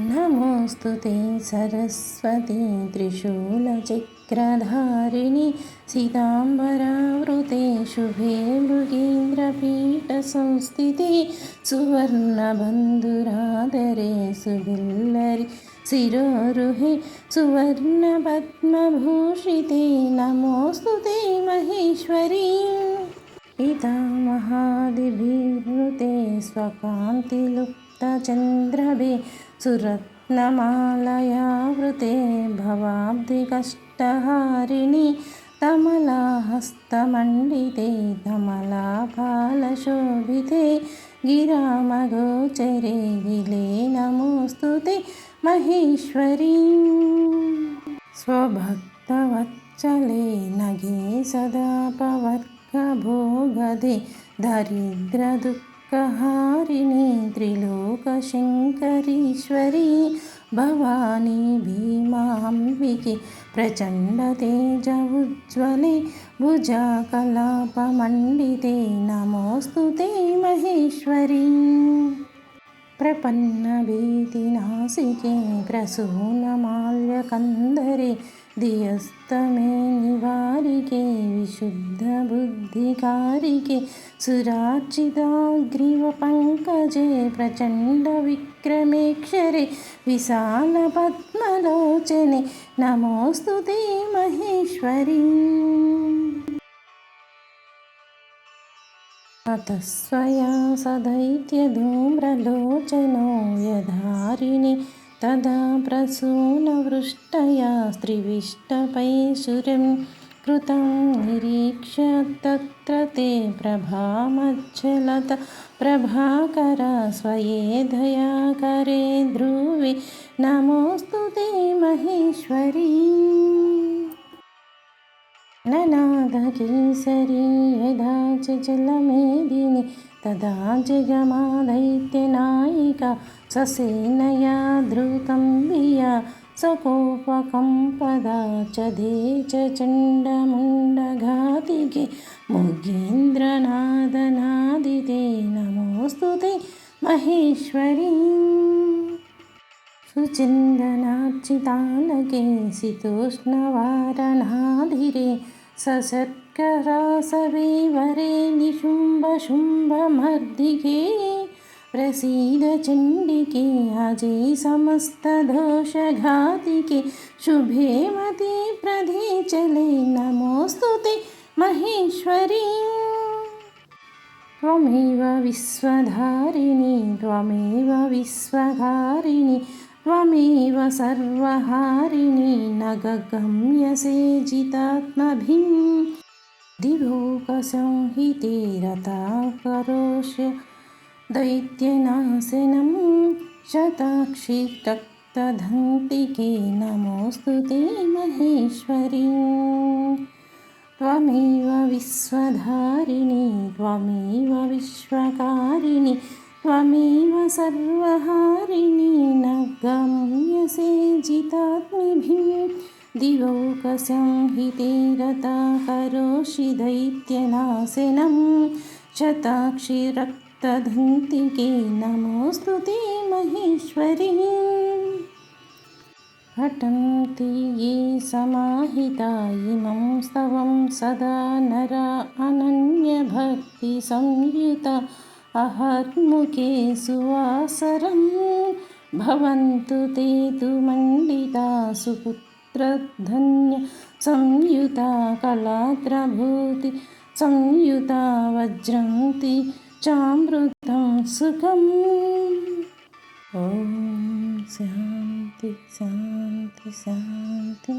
नमोऽस्तु ते सरस्वती त्रिशूलचक्रधारिणि सीताम्बरावृते शुभे मृगीन्द्रपीठसंस्थिते सुवर्णबन्धुरादरे सुविल्लरि शिरोरुहे सुवर्णपद्मभूषिते नमोऽस्तु ते महेश्वरी। पितामहादिभिवृते स्वकान्तिलुप्तचन्द्रभे सुरत्नमालयावृते भवाब्धिकष्टहारिणि कमलाहस्तमण्डिते कमलाफालशोभिते गिरामगोचरे गिले नमोऽस्तु ते महेश्वरी स्वभक्तवत्सले नगे सदापवर्गभोगदे दरिद्रदुःख दुःखहारिणी त्रिलोकशङ्करीश्वरी भवानी भीमाम्बिके प्रचण्डतेज उज्ज्वले भुजाकलापमण्डिते नमोऽस्तु ते महेश्वरी प्रपन्नभीतिनासिके प्रसूनमाल्यकन्दरे धियस्तमे निवारिके विशुद्धबुद्धिकारिके सुरार्चिताग्रीवपङ्कजे प्रचण्डविक्रमेक्षरे विशालपद्मलोचने नमोऽस्तु ते महेश्वरी अतः स्वया सदैत्यधूम्रलोचनो यधारिणि तदा प्रसूनवृष्टया स्त्रिविष्टपैशुरं कृतं निरीक्ष्य तत्र ते प्रभामज्जलत प्रभाकर स्वये दयाकरे ध्रुवे नमोऽस्तु ते महेश्वरी ननादकेसरी यदा च जलमेदिनि तदा जगमादैत्यनायिका ससेनया धृतं धिया सकोपकम्पदा च धे च चण्डमुण्डघातिके मुगीन्द्रनादनादिते नमोऽस्तु ते महेश्वरी सुचिन्दनार्चितानके शीतोष्णवारणाधिरे सशर्करासविवरे निशुम्भशुम्भमर्दिके प्रसीदचण्डिके अजे समस्तदोषघातिके शुभे मति प्रधे चले नमोऽस्तु ते महेश्वरी त्वमेव विश्वधारिणि त्वमेव विश्वकारिणि त्वमेव सर्वहारिणि न गगम्यसे जितात्मभिं दिवोकसंहिते रता करोष्य दैत्यनाशनं शताक्षिरक्तधन्तिके नमोऽस्तु ते महेश्वरी। त्वमेव विश्वधारिणि त्वमेव विश्वकारिणि त्वमेव सर्वहारिणि न गम्यसे जितात्मिभिं दिवोकसंहिते रता करोषि दैत्यनाशनं शताक्षिरक् तदन्तिके नमोऽस्तु ते महेश्वरी। घटन्ति ये समाहिता इमं स्तवं सदा नरा अनन्यभक्तिसंयुता अहर्मुखे सुवासरं। भवन्तु ते तु मण्डिता सुपुत्रधन्य संयुता कलात्रभूति संयुता वज्रन्ति చామృతం సుఖం. ఓం శాంతి శాంతి శాంతి.